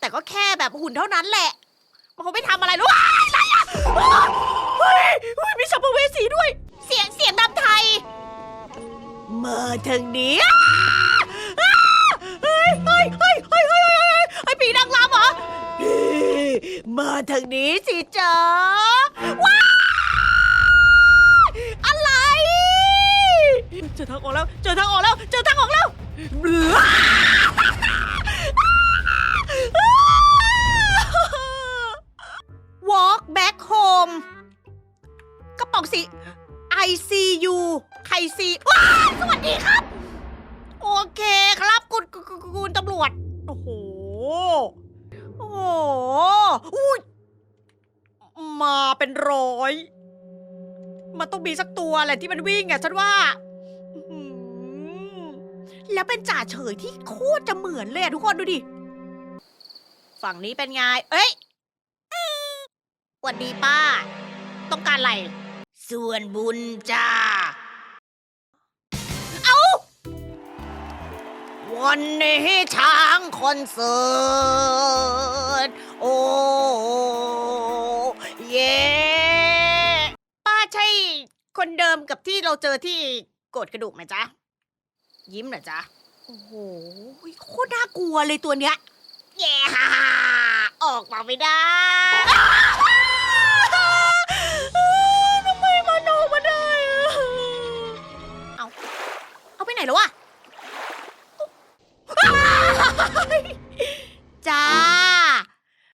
แต่ก็แค่แบบหุ่นเท่านั้นแหละ มันคงไม่ทำอะไรหรอกว้ายอะไรอะเฮ้ยเฮ้ยมีสัมภเวสีด้วย เสียงเสียงดำไทย มาทางนี้อ้าอ้าเฮ้ยเฮ้ยเฮ้ยเฮ้ยเฮ้ยเฮ้ยเฮ้ยผีนางรำเหรอเฮ้ยมาทางนี้สิจ๊ะว้ายอะไร เจอทางออกแล้ว เจอทางออกแล้ว เจอทางออกแล้วเบื่อ กระป๋องสี ICU ใครซีว้ายสวัสดีครับ โอเคครับคุณคุณคุณตำรวจ โอ้โห โอ้โหอุ้ยมาเป็นร้อย มันต้องมีสักตัวแหละที่มันวิ่งอะฉันว่าอื้อหือแล้วเป็นจ่าเฉยที่โคตรจะเหมือนเลยอะทุกคนดูดิ ฝั่งนี้เป็นไง เอ้ยสวัสดีป้า ต้องการอะไร ส่วนบุญจ้า เอาวันนี้ช้างคอนเสิร์ต โอ้เย่ป้าใช่คนเดิมกับที่เราเจอที่โกดกระดูกไหมจ๊ะ ยิ้มเหรอจ๊ะ โอ้โหโคตรน่ากลัวเลยตัวเนี้ย แย่ฮ่าฮ่าออกมาไม่ได้ này rồi à